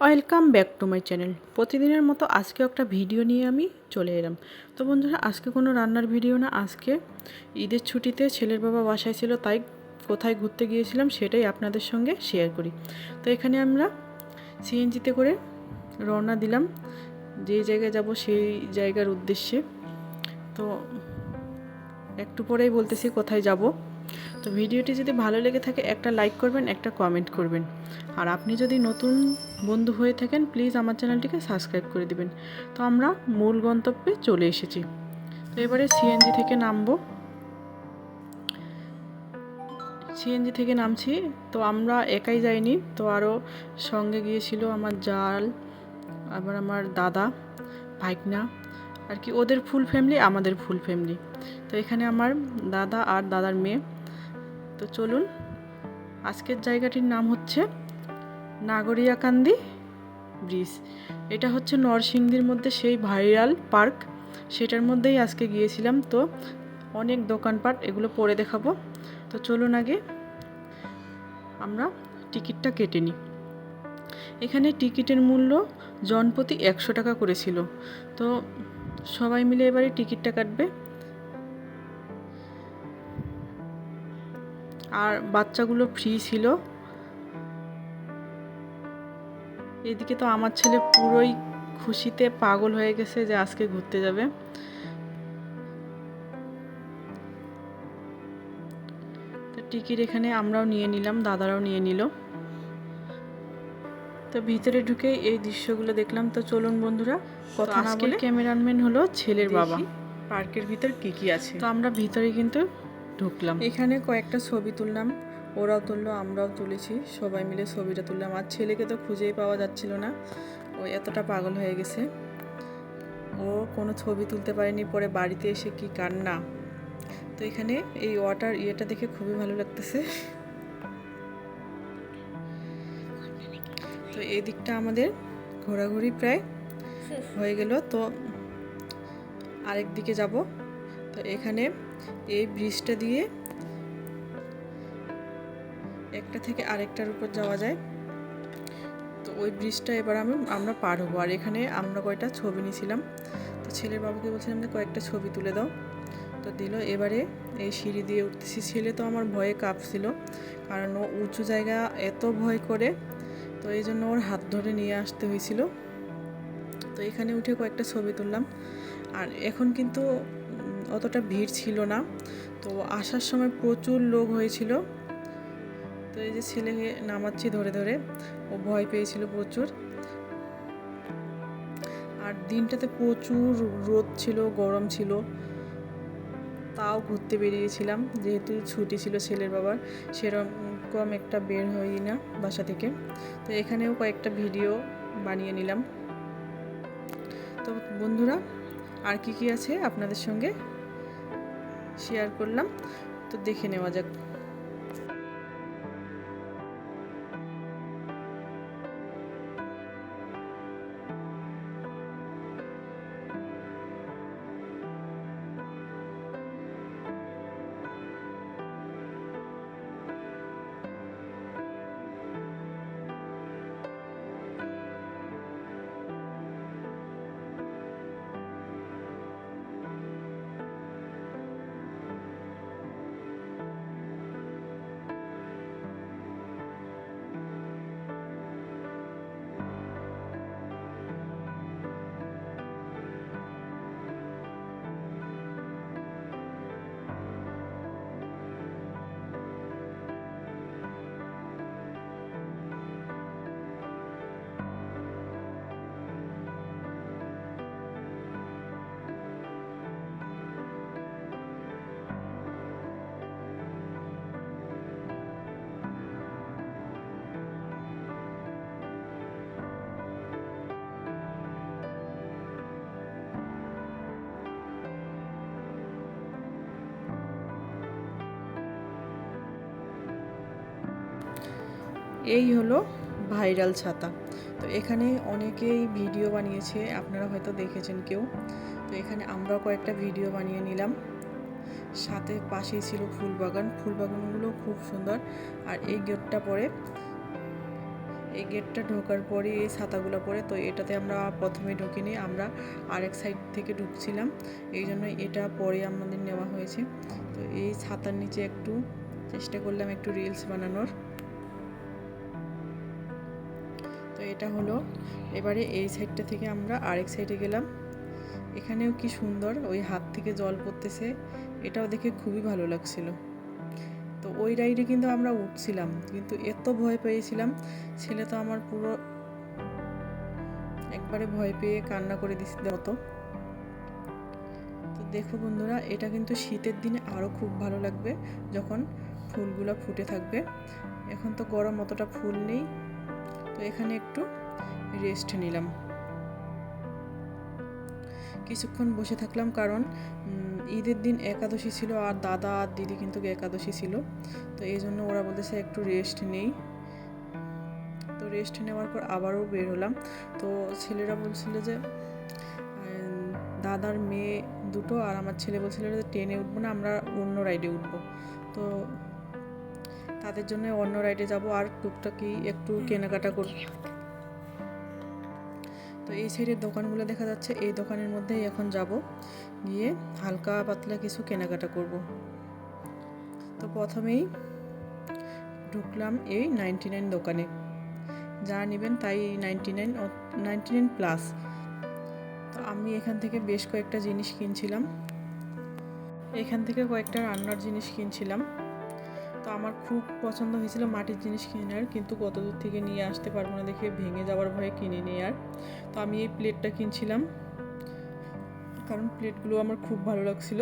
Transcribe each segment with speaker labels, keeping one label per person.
Speaker 1: Welcome back to my channel. প্রতিদিনের মতো আজকে একটা ভিডিও নিয়ে আমি চলে এলাম। তো বন্ধুরা, আজকে কোনো রান্নার ভিডিও না। আজকে ঈদের ছুটিতে ছেলের বাবা বাসায় ছিল, তাই কোথায় ঘুরতে গিয়েছিলাম সেটাই আপনাদের সঙ্গে শেয়ার করি। তো এখানে আমরা সিএনজিতে করে রওনা দিলাম। যে জায়গায় যাব সেই জায়গার উদ্দেশ্যে। তো একটু পরেই বলতেছি কোথায় যাব। তো ভিডিওটি যদি ভালো লেগে থাকে, একটা লাইক করবেন, একটা কমেন্ট করবেন। আর আপনি যদি নতুন বন্ধু হয়ে থাকেন, প্লিজ আমার চ্যানেলটিকে সাবস্ক্রাইব করে দিবেন। তো আমরা মূল গন্তব্যে চলে এসেছি। তো এবারে সিএনজি থেকে নামবো। সিএনজি থেকে নামছি। তো আমরা একাই যাইনি। তো আরও সঙ্গে গিয়েছিল আমার জাল, আবার আমার দাদা, ভাইকনা, আর কি ওদের ফুল ফ্যামিলি, আমাদের ফুল ফ্যামিলি। তো এখানে আমার দাদা আর দাদার মেয়ে। তো চলুন, আজকের জায়গাটির নাম হচ্ছে নাগরিয়াকান্দি ব্রিজ। এটা হচ্ছে নরসিংদীর মধ্যে সেই ভাইরাল পার্ক, সেটার মধ্যেই আজকে গিয়েছিলাম। তো অনেক দোকানপাট, এগুলো পরে দেখাবো। তো চলুন আগে আমরা টিকিটটা কেটে নিই। এখানে টিকিটের মূল্য জনপ্রতি একশো টাকা করেছিল। তো সবাই মিলে এবারে টিকিটটা কাটবে। আর বাচ্চাগুলো ফ্রি ছিল। এদিকে তো আমার ছেলে পুরোই খুশিতে পাগল হয়ে গেছে যে আজকে ঘুরতে যাবে। তো টিকিট এখানে আমরাও নিয়ে নিলাম দাদারাও নিয়ে নিল। তো ভিতরে ঢুকে এই দৃশ্যগুলো দেখলাম। তো চলুন বন্ধুরা কথা না বলে ক্যামেরাম্যান হলো ছেলের বাবা। পার্কের ভিতর কি কি আছে। তো আমরা ভিতরে কিন্তু ঢুকলাম। এখানে কয়েকটা ছবি তুললাম। ওরাও তুললো, আমরাও তুলেছি। সবাই মিলে ছবিটা তুললাম। আর ছেলেকে তো খুঁজেই পাওয়া যাচ্ছিল না। ও এতটা পাগল হয়ে গেছে। ও কোনো ছবি তুলতে পারেনি, পরে বাড়িতে এসে কি কান্না। তো এখানে এই ওয়াটার ইয়েটা দেখে খুবই ভালো লাগতেছে। তো এই দিকটা আমাদের ঘোরাঘুরি প্রায় হয়ে গেল। তো আরেক দিকে যাব। তো এখানে এই ব্রিজটা দিয়ে একটা থেকে আরেকটার উপর যাওয়া যায়। তো ওই ব্রিজটা এবার আমি, আমরা পার হব। আর এখানে আমরা কয়টা ছবি নিয়েছিলাম তো ছেলের বাবুকে বলছিলাম যে, কয়েকটা ছবি তুলে দাও। তো দিল এবারে এই সিঁড়ি দিয়ে উঠতেছি। ছেলে তো আমার ভয়ে কাঁপছিল, কারণ ও উঁচু জায়গা এত ভয় করে। তো এই জন্য ওর হাত ধরে নিয়ে আসতে হয়েছিল। তো এখানে উঠে কয়েকটা ছবি তুললাম। আর এখন কিন্তু অতটা ভিড় ছিল না। তো আসার সময় প্রচুর লোক হয়েছিল। তো এই যে ছেলেকে নামাচ্ছি ধরে ধরে, ও ভয় পেয়েছিল প্রচুর। আর দিনটাতে প্রচুর রোদ ছিল, গরম ছিল। তাও ঘুরতে বেরিয়েছিলাম, যেহেতু ছুটি ছিল ছেলের বাবার, সেরকম একটা বের হই না বাসা থেকে। তো এখানেও কয়েকটা ভিডিও বানিয়ে নিলাম। তো বন্ধুরা, আর কি কি আছে আপনাদের সঙ্গে? শেয়ার করলাম। তো দেখে নেওয়া যাক। এই হলো ভাইরাল ছাতা। তো এখানে অনেকেই ভিডিও বানিয়েছে, আপনারা হয়তো দেখেছেন কেউ। তো এখানে আমরাও কয়েকটা ভিডিও বানিয়ে নিলাম। সাথে পাশেই ছিল ফুল বাগান ফুল বাগানগুলো খুব সুন্দর। আর এই গেটটা পরে, এই গেটটা ঢোকার পরে, এই ছাতাগুলো পরে, তো এটাতে আমরা প্রথমে ঢুকিনি, আমরা আরেক সাইড থেকে ঢুকছিলাম। এই জন্য এটা পরে আমাদের নেওয়া হয়েছে। তো এই ছাতার নিচে একটু চেষ্টা করলাম একটু রিলস বানানোর। তো এটা হলো। এবারে এই সাইডটা থেকে আমরা আরেক সাইডে গেলাম। এখানেও কি সুন্দর, ওই হাত থেকে জল পড়তেছে। এটাও দেখে খুবই ভালো লাগছিল। তো ওই রাইডে কিন্তু আমরা উঠছিলাম, কিন্তু এত ভয় পেয়েছিলাম, ছেলে তো আমার পুরো একবারে ভয় পেয়ে কান্না করে দিছিল মতো। তো দেখো বন্ধুরা, এটা কিন্তু শীতের দিনে আরও খুব ভালো লাগবে, যখন ফুলগুলো ফুটে থাকবে। এখন তো গরম অতটা ফুল নেই। তো এখানে একটু রেস্ট নিলাম। কিছুক্ষণ বসে থাকলাম কারণ ঈদের দিন একাদশী ছিল আর দাদা আর দিদি কিন্তু একাদশী ছিল। তো এই জন্য ওরা বলতেছে একটু রেস্ট নেই। তো রেস্ট নেওয়ার পর আবারও বের হলাম। তো ছেলেরা বলছিল যে দাদার মেয়ে দুটো আর আমার ছেলে বলছিল যে ট্রেনে উঠবো না, আমরা অন্য রাইডে উঠবো। তো তাদের জন্য অন্য রাইডে যাব আর টুকটাকি একটু কেনাকাটা করব। তো এই সাইডের দোকানগুলো দেখা যাচ্ছে এই দোকানের মধ্যেই এখন যাব। গিয়ে হালকা পাতলা কিছু কেনাকাটা করব। তো প্রথমেই ঢুকলাম এই নাইনটি নাইন দোকানে। যা নেবেন তাই ninety nine ninety nine plus তো আমি এখান থেকে বেশ কয়েকটা জিনিস কিনছিলাম। এখান থেকে কয়েকটা রান্নার জিনিস কিনছিলাম। আমার খুব পছন্দ হয়েছিল মাটির জিনিস কেনার, কিন্তু কত দূর থেকে নিয়ে আসতে পারব না দেখে ভেঙে যাওয়ার ভয়ে কিনে নিই আর। তো আমি এই প্লেটটা কিনছিলাম, কারণ প্লেটগুলো আমার খুব ভালো লাগছিল।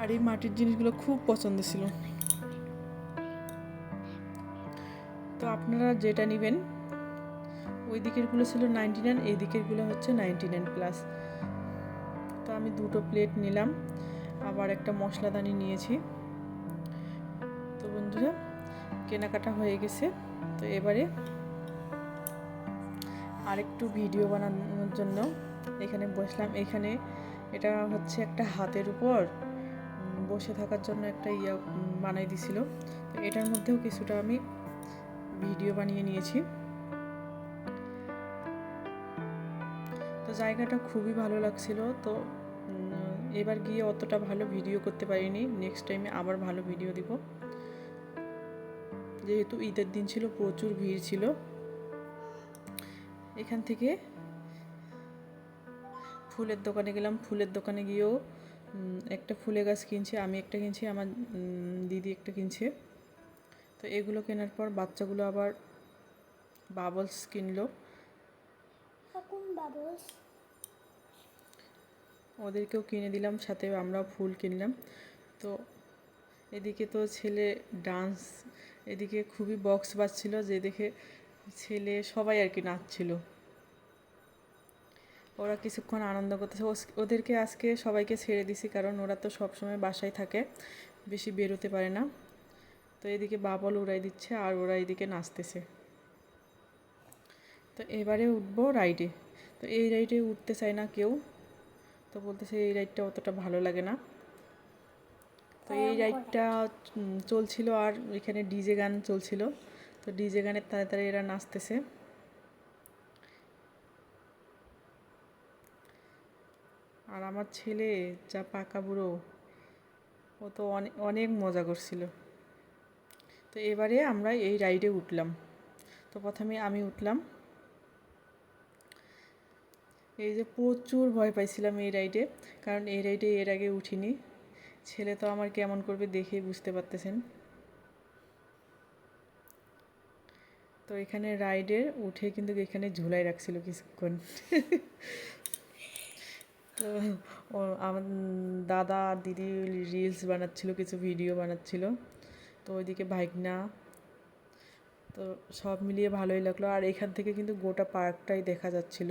Speaker 1: আর এই মাটির জিনিসগুলো খুব পছন্দ ছিল। তো আপনারা যেটা নেবেন, ওই দিকেরগুলো ছিল নাইনটি নাইন, এই দিকেরগুলো হচ্ছে নাইনটি নাইন প্লাস। তো আমি দুটো প্লেট নিলাম, আবার একটা মশলাদানি নিয়েছি। তো বন্ধুরা, কেনাকাটা হয়ে গেছে। তো এবারে আরেকটু ভিডিও বানানোর জন্য এখানে বসলাম। এখানে এটা হচ্ছে একটা হাতের উপর বসে থাকার জন্য একটা ইয়া বানাই দিছিল। তো এটার মধ্যেও কিছুটা আমি ভিডিও বানিয়ে নিয়েছি। তো জায়গাটা খুবই ভালো লাগছিল। তো এবার গিয়ে অতটা ভালো ভিডিও করতে পারিনি। নেক্সট টাইমে আবার ভালো ভিডিও দিব। যেহেতু ঈদের দিন ছিল প্রচুর ভিড় ছিল। এখান থেকে ফুলের দোকানে গেলাম। ফুলের দোকানে গিয়েও একটা ফুলের গাছ কিনছে আমি একটা কিনছি আমার দিদি একটা কিনছে। তো এগুলো কেনার পর বাচ্চাগুলো আবার বাবলস কিনলো।
Speaker 2: বাবলস
Speaker 1: ওদেরকেও কিনে দিলাম সাথে আমরাও ফুল কিনলাম। তো এদিকে তো ছেলে ডান্স এদিকে খুবই বক্স বাজছিল যে দেখে ছেলে সবাই আর কি নাচছিল। ওরা কিছুক্ষণ আনন্দ করতেছে। ওদেরকে আজকে সবাইকে ছেড়ে দিছি কারণ ওরা তো সবসময় বাসায় থাকে, বেশি বেরোতে পারে না। তো এদিকে বাবল উড়াই দিচ্ছে আর ওরা এদিকে নাচতেছে। তো এবারে উঠবো রাইডে তো এই রাইডে উঠতে চায় না কেউ। তো বলতেছে এই রাইডটা অতটা ভালো লাগে না। তো এই রাইডটা চলছিল আর এখানে ডিজে গান চলছিল। তো ডিজে গানের তাড়ে তাড়ে এরা নাচতেছে। আর আমার ছেলে যা পাকা বুড়ো, ও তো অনেক অনেক মজা করছিল। তো এবারে আমরা এই রাইডে উঠলাম। তো প্রথমে আমি উঠলাম। এই যে প্রচুর ভয় পাইছিলাম এই রাইডে, কারণ এই রাইডে এর আগে উঠিনি। ছেলে তো আমার কেমন করবে দেখেই বুঝতে পারতেছেন। তো এখানে রাইডে উঠে কিন্তু এখানে ঝুলাই রাখছিল কিছুক্ষণ। তো আমার দাদা আর দিদি রিলস বানাচ্ছিল, কিছু ভিডিও বানাচ্ছিল। তো ওইদিকে ভাইগনা। তো সব মিলিয়ে ভালোই লাগল। আর এখান থেকে কিন্তু গোটা পার্কটাই দেখা যাচ্ছিল।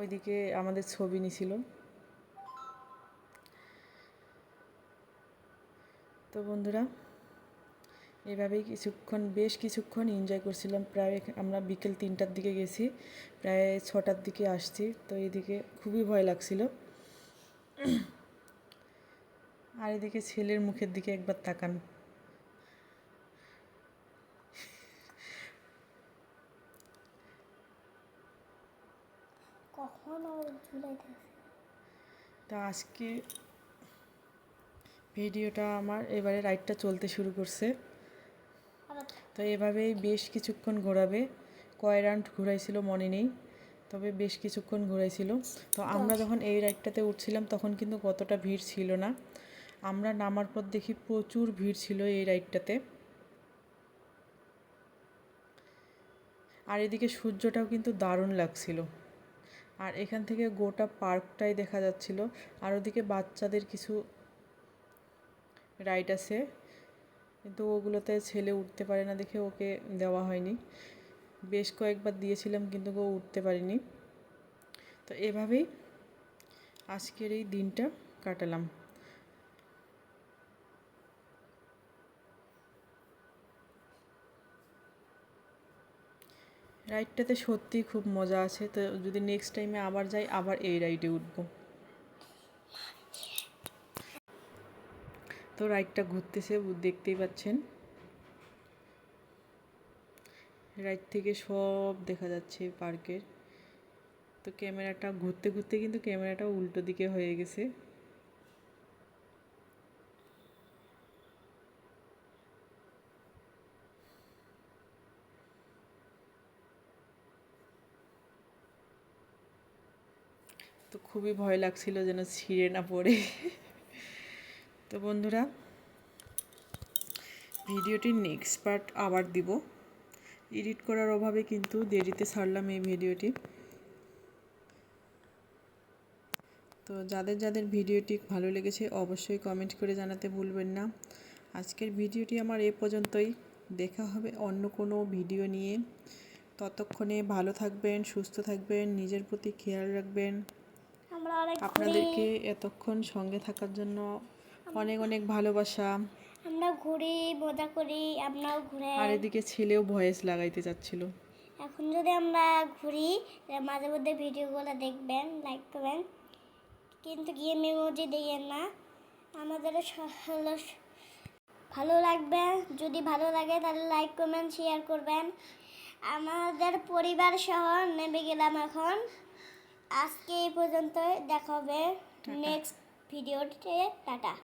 Speaker 1: ওইদিকে আমাদের ছবি নিছিল। তো বন্ধুরা, এভাবেই কিছুক্ষণ, বেশ কিছুক্ষণ এনজয় করছিলাম। প্রায় আমরা বিকেল তিনটার দিকে গেছি, প্রায় ছটার দিকে আসছি। তো এদিকে খুবই ভয় লাগছিল। আর এদিকে ছেলের মুখের দিকে একবার তাকান
Speaker 2: এখনও ঝুলাইতেছে
Speaker 1: তা আজকে ভিডিওটা আমার এবারে রাইডটা চলতে শুরু করছে। তো এভাবেই বেশ কিছুক্ষণ ঘোরাবে। কয় রাউন্ড ঘোরাইছিল মনে নেই তবে বেশ কিছুক্ষণ ঘোরাইছিল। তো আমরা যখন এই রাইডটাতে উঠছিলাম তখন কিন্তু কতটা ভিড় ছিল না। আমরা নামার পর দেখি প্রচুর ভিড় ছিল এই রাইডটাতে। আর এদিকে সূর্যটাও কিন্তু দারুণ লাগছিল। আর এখান থেকে গোটা পার্কটাই দেখা যাচ্ছিল। আর ওদিকে বাচ্চাদের কিছু রাইড আছে। কিন্তু ওগুলোতে ছেলে উঠতে পারে না দেখে ওকে দেওয়া হয়নি। বেশ কয়েকবার দিয়েছিলাম কিন্তু ও উঠতে পারিনি। তো এভাবেই আজকের এই দিনটা কাটালাম। রাইডটাতে সত্যিই খুব মজা আছে। তো যদি নেক্সট টাইমে আবার যাই, আবার এই রাইডে উঠবো। তো রাইডটা ঘুরতেছে দেখতেই পাচ্ছেন। রাইড থেকে সব দেখা যাচ্ছে পার্কের তো ক্যামেরাটা, ঘুরতে ঘুরতে কিন্তু ক্যামেরাটা উল্টো দিকে হয়ে গেছে। তো খুবই ভয় লাগছিল যেন ছিঁড়ে না পড়ে। তো বন্ধুরা, ভিডিওটির নেক্সট পার্ট আবার দিব। এডিট করার অভাবে কিন্তু দেরিতে ছাড়লাম এই ভিডিওটি। তো যাদের যাদের ভিডিওটি ভালো লেগেছে অবশ্যই কমেন্ট করে জানাতে ভুলবেন না। আজকের ভিডিওটি আমার এ পর্যন্তই। দেখা হবে অন্য কোনো ভিডিও নিয়ে। ততক্ষণে ভালো থাকবেন, সুস্থ থাকবেন, নিজের প্রতি খেয়াল রাখবেন।
Speaker 2: আমরা অনেক
Speaker 1: আপনাদেরকে এতক্ষণ সঙ্গে থাকার জন্য অনেক অনেক ভালোবাসা।
Speaker 2: আমরা ঘুরি মজা করি আপনারাও ঘুরে।
Speaker 1: আর এদিকে ছেলেও ভয়েস লাগাইতে চাচ্ছিল।
Speaker 2: এখন যদি আমরা ঘুরি মাঝে মধ্যে ভিডিওগুলো দেখবেন লাইক করবেন। কিন্তু গিয়ে মেমোজি দিয়েন না। আমাদের ভালো ভালো লাগবে। যদি ভালো লাগে তাহলে লাইক করবেন শেয়ার করবেন। আমাদের পরিবার সহ নেমে গেলাম এখন। আজকে এই পর্যন্ত দেখা হবে নেক্সট ভিডিওতে টাটা।